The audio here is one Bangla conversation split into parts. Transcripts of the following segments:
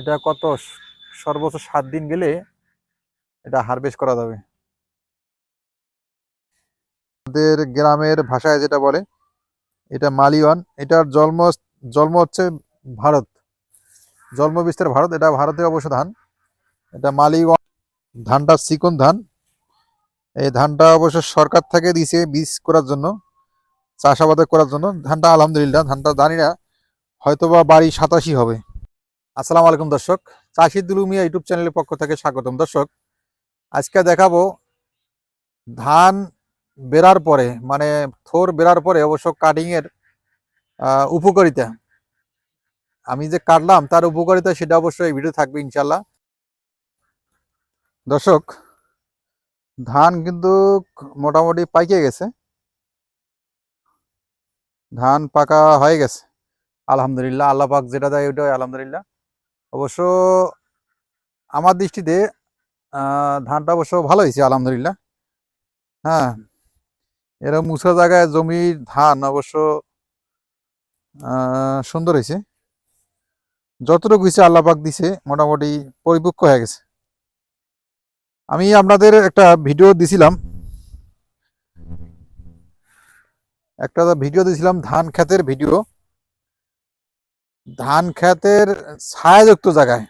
এটা কত সর্বোচ্চ সাত দিন গেলে এটা হারভেস্ট করা যাবে। আমাদের গ্রামের ভাষায় যেটা বলে, এটা মালিওয়ান, এটার জন্ম জন্ম হচ্ছে ভারত। জন্ম বিস্তার ভারত, এটা ভারতের অবশ্য ধান। এটা মালিওয়ান, ধানটা চিকন ধান। এই ধানটা অবশ্য সরকার থেকে দিছে বীজ করার জন্য, চাষাবাদ করার জন্য। ধানটা আলহামদুলিল্লাহ, ধানটা জানি না, হয়তোবা বাড়ি সাতাশি হবে। আসসালামু আলাইকুম দর্শক। চাষি দুলুমিয়া ইউটিউব চ্যানেলের পক্ষ থেকে স্বাগতম দর্শক। আজকে দেখাবো ধান বেরার পরে মানে থোর বেরার পরে অবশ্য কাটিং এর আহ, উপকারিতা। আমি যে কাটলাম তার উপকারিতা সেটা অবশ্যই এই ভিডিও থাকবে ইনশাল্লাহ দর্শক ধান কিন্তু মোটামুটি পাইকে গেছে। ধান পাকা হয়ে গেছে। আলহামদুলিল্লাহ আল্লাহ পাক যেটা দেয় ওইটাই আলহামদুলিল্লাহ। অবশ্য আমার দৃষ্টিতে ধানটা অবশ্য ভালো হয়েছে, আলহামদুলিল্লাহ। হ্যাঁ এরকম উঁচা জায়গায় জমির ধান অবশ্য সুন্দর হয়েছে। যতটুকু হয়েছে আল্লাহ পাক দিছে, মোটামুটি পরিপক্ক হয়ে গেছে। আমি আপনাদের একটা ভিডিও দিছিলাম। একটা ভিডিও দিয়েছিলাম ধান ক্ষেতের ভিডিও। ধান ক্ষেতের ছায়াযুক্ত জায়গায়।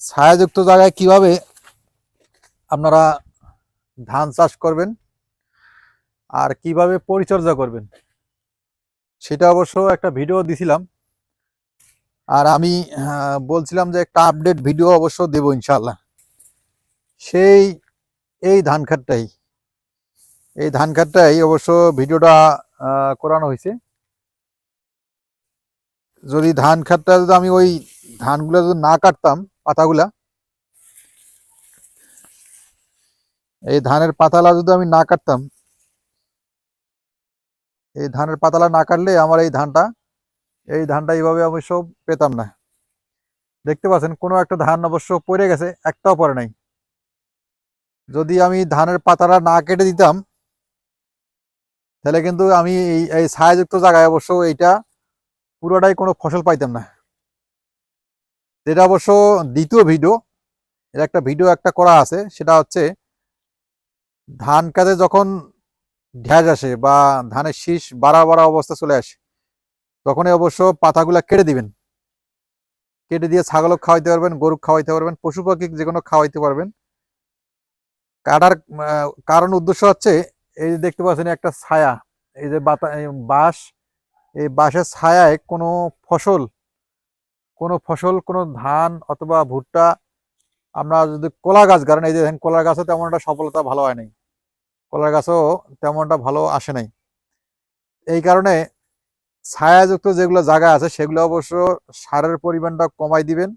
ছায়াযুক্ত জায়গায় কীভাবে আপনারা ধান চাষ করবেন আর কীভাবে পরিচর্যা করবেন, সেটা অবশ্য একটা ভিডিও দিছিলাম। আর আমি বলছিলাম যে একটা আপডেট ভিডিও অবশ্য দেব ইনশাল্লাহ সেই, এই ধান ক্ষেতটাই, এই ধান ক্ষেতটাই অবশ্য ভিডিওটা করানো হয়েছে। যদি ধান ক্ষেতটা যদি আমি ওই ধানগুলো যদি না কাটতাম, পাতাগুলা, এই ধানের পাতালা যদি আমি না কাটতাম, এই ধানের পাতালা না কাটলে আমার এই ধানটা এই ধানটা এইভাবে অবশ্য পেতাম না। দেখতে পাচ্ছেন, কোনো একটা ধান অবশ্য পড়ে গেছে, একটাও পরে নাই। যদি আমি ধানের পাতাটা না কেটে দিতাম, তাহলে কিন্তু আমি এই ছায়াযুক্ত জায়গায় অবশ্য এইটা পুরোটাই কোনো ফসল পাইতাম না। যেটা অবশ্য দ্বিতীয় ভিডিও এর একটা ভিডিও একটা করা আছে, সেটা হচ্ছে ধান কাজে যখন ঢ্যাজ আসে বা ধানের শীষ বাড়া বাড়া অবস্থা চলে আসে, তখনই অবশ্য পাতাগুলা কেটে দিবেন। কেটে দিয়ে ছাগলক খাওয়াইতে পারবেন, গরু খাওয়াইতে পারবেন, পশু পাখি যে কোনো খাওয়াইতে পারবেন। কাটার কারণ উদ্দেশ্য হচ্ছে, এই যে দেখতে পাচ্ছেন একটা ছায়া, এই যে বাতা বাঁশ এই বাঁশের ছায়ায় কোনো ফসল কোনো ফসল, কোনো ধান অথবা ভুট্টা, আমরা যদি কলা গাছ, কারণ এই যে দেখেন কলা গাছও তেমন একটা সফলতা ভালো হয় নাই। কলা গাছও তেমনটা ভালো আসে নাই। এই কারণে ছায়াযুক্ত যেগুলো জায়গা আছে, সেগুলো অবশ্য সারের পরিমাণটা কমাই দিবেন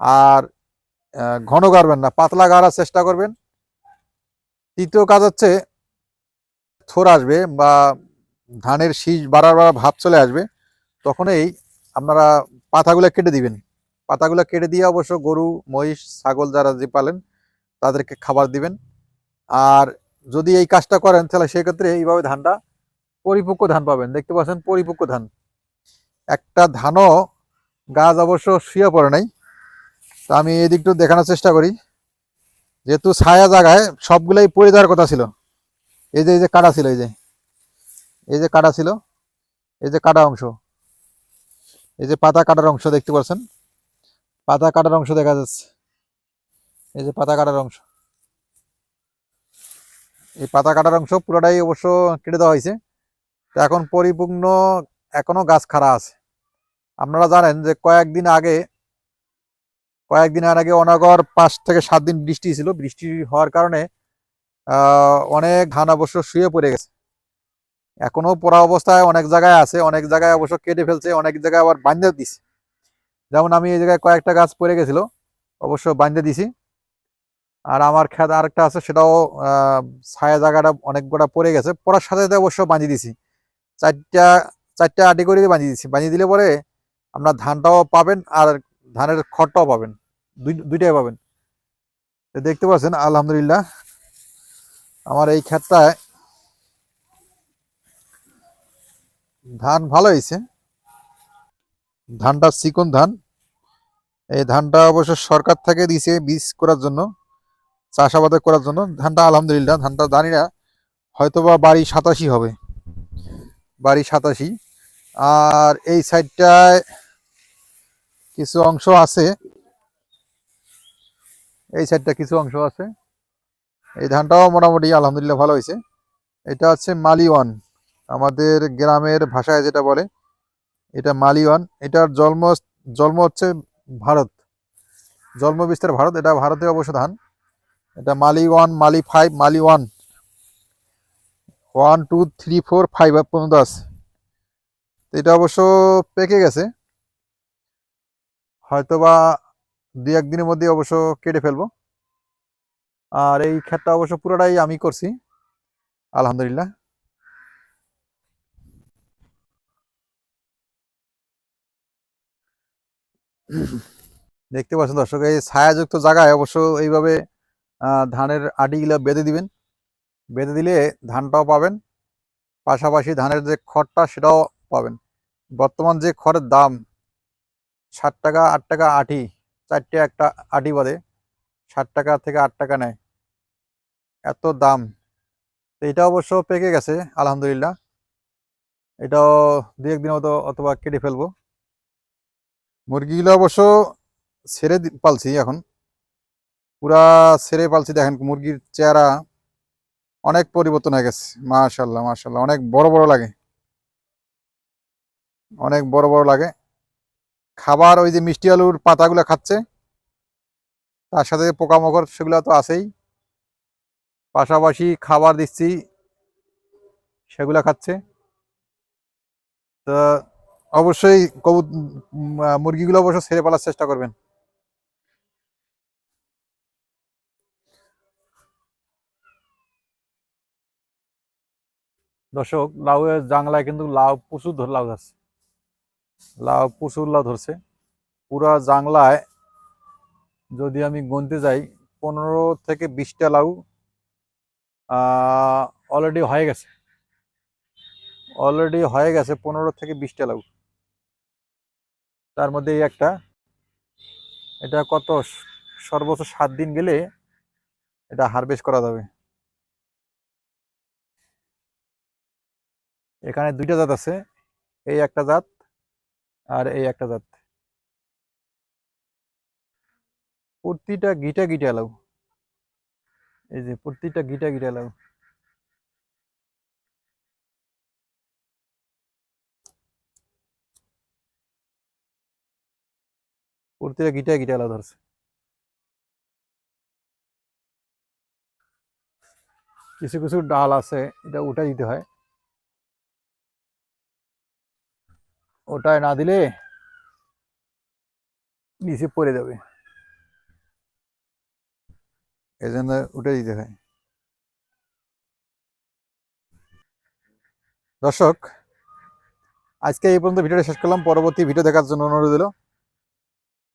আর ঘন গাড়বেন না, পাতলা গাড়ার চেষ্টা করবেন। তৃতীয় কাজ হচ্ছে থোর আসবে বা ধানের শীষ বাড়ার বাড়ার ভাব চলে আসবে তখনই আপনারা পাতাগুলো কেটে দিবেন। পাতাগুলো কেটে দিয়ে অবশ্য গরু, মহিষ, ছাগল যারা যে পালেন, তাদেরকে খাবার দিবেন। আর যদি এই কাজটা করেন, তাহলে সেক্ষেত্রে এইভাবে ধানটা পরিপক্ক ধান পাবেন। দেখতে পাচ্ছেন পরিপক্ক ধান। একটা ধানও গাছ অবশ্য শুয়ে পড়ে নাই। তা আমি এই দিকটা দেখানোর চেষ্টা করি। যেহেতু ছায়া জায়গায় সবগুলাই পড়ে যাওয়ার কথা ছিল। এই যে এই যে কাটা ছিল, এই যে। এই যে কাটা ছিল, এই যে কাটা অংশ, এই যে পাতা কাটার অংশ দেখতে পাচ্ছেন? পাতা কাটার অংশ দেখা যাচ্ছে। এই যে পাতা কাটার অংশ। এই পাতা কাটার অংশ পুরোটাই অবশ্য কেটে দেওয়া হয়েছে। তো এখন পরিপূর্ণ এখনও গাছ খাড়া আছে। আপনারা জানেন যে কয়েকদিন আগে কয়েকদিন আগে অনাগর পাঁচ থেকে সাত দিন বৃষ্টি ছিল। বৃষ্টি হওয়ার কারণে অনেক ধান অবশ্য শুয়ে পড়ে গেছে। এখনও পড়া অবস্থায় অনেক জায়গায় আছে, অনেক জায়গায় অবশ্য কেটে ফেলছে, অনেক জায়গায় আবার বাঁধে দিছে। যেমন আমি এই জায়গায় কয়েকটা গাছ পড়ে গেছিল, অবশ্য বাঁধে দিছি। আর আমার খেত আরেকটা আছে, সেটাও ছায়া জায়গাটা অনেক গোটা পড়ে গেছে। পড়ার সাথে সাথে অবশ্য বাঁধিয়ে দিছি। চারটা চারটা আটি করে বাঁধিয়ে দিছি। বাঁধিয়ে দিলে পরে আপনার ধানটাও পাবেন আর ধানের খড়টাও পাবেন। দুই, দুইটাই পাবেন। দেখতে পাচ্ছেন, আলহামদুলিল্লাহ। আমার এই ক্ষেতটায় ধান ভালো হয়েছে। ধানটা চিকন ধান। এই ধানটা অবশ্য সরকার থেকে দিছে বীজ করার জন্য, চাষাবাদ করার জন্য। ধানটা আলহামদুলিল্লাহ, ধানটা জানি না, হয়তোবা বাড়ি সাতাশি হবে। বাড়ি সাতাশি। আর এই সাইডটায় কিছু অংশ আছে। এই সাইডটা কিছু অংশ আছে। এই ধানটাও মোটামুটি আলহামদুলিল্লাহ ভালো হয়েছে। এটা হচ্ছে মালিওয়ান আমাদের গ্রামের ভাষায় যেটা বলে, এটা মালিওয়ান। এটার জন্ম জন্ম হচ্ছে ভারত। জন্ম বিস্তার ভারত, এটা ভারতের অবশ্য ধান। এটা মালি ওয়ান মালি ফাইভ মালি one one two, three, four, five পর্যন্ত আছে। এটা অবশ্য পেকে গেছে। হয়তোবা দুই একদিনের মধ্যে অবশ্য কেটে ফেলব। আর এই ক্ষেতটা অবশ্য পুরোটাই আমি করছি। আলহামদুলিল্লাহ। দেখতে পাচ্ছেন দর্শক, এই ছায়াযুক্ত জায়গায় অবশ্য এইভাবে ধানের আটিগুলো বেঁধে দিবেন। বেঁধে দিলে ধানটাও পাবেন। পাশাপাশি ধানের যে খড়টা সেটাও পাবেন। বর্তমান যে খড়ের দাম, ষাট টাকা, আট টাকা আটি, চারটে একটা আটি বাদে ষাট টাকা থেকে আট টাকা নেয়। এত দাম। তো এটা অবশ্য পেকে গেছে, আলহামদুলিল্লাহ। এটাও দু একদিন মতো অথবা কেটে ফেলব। মুরগিগুলো অবশ্য ছেড়ে পালছি এখন। পুরা ছেড়ে পালছি, দেখেন মুরগির চেহারা অনেক পরিবর্তন হয়ে গেছে। মাশাল্লাহ মাশাল্লাহ অনেক বড় বড় লাগে। অনেক বড় বড় লাগে। খাবার ওই যে মিষ্টি আলুর পাতাগুলো খাচ্ছে, তার সাথে পোকামাকড় সেগুলো তো আছেই। পাশাপাশি খাবার দিচ্ছি, সেগুলো খাচ্ছে। তো অবশ্যই কবুত মুরগিগুলো অবশ্য ছেড়ে পালার চেষ্টা করবেন। দর্শক, লাউয়ের জাংলায় কিন্তু লাউ প্রচুর ধরে লাউ ধরছে। লাউ প্রচুর লাউ ধরছে। পুরা জাংলায় যদি আমি গুনতে যাই, পনেরো থেকে বিশটা লাউ অলরেডি হয়ে গেছে। অলরেডি হয়ে গেছে পনেরো থেকে বিশটা লাউ। তার মধ্যে এই একটা। এটা কত? সর্বোচ্চ সাত দিন গেলে এটা হারভেস্ট করা যাবে। এখানে দুইটা জাত আছে, এই একটা জাত আর এই একটা জাত। প্রতিটা গিটা গিটা লাউ এই যে প্রতিটা গিটা গিটা লাউ প্রতিটা গিটা গিটা লাউ ধরছে। কিছু কিছু ডাল আছে, এটা উঠাই দিতে হয়। ওটায় না দিলে নিচে পড়ে যাবে। এই জন্য উঠে দিতে হয়। দর্শক, আজকে এই পর্যন্ত ভিডিওটা শেষ করলাম। পরবর্তী ভিডিও দেখার জন্য অনুরোধ দিল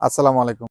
আসসালামু আলাইকুম।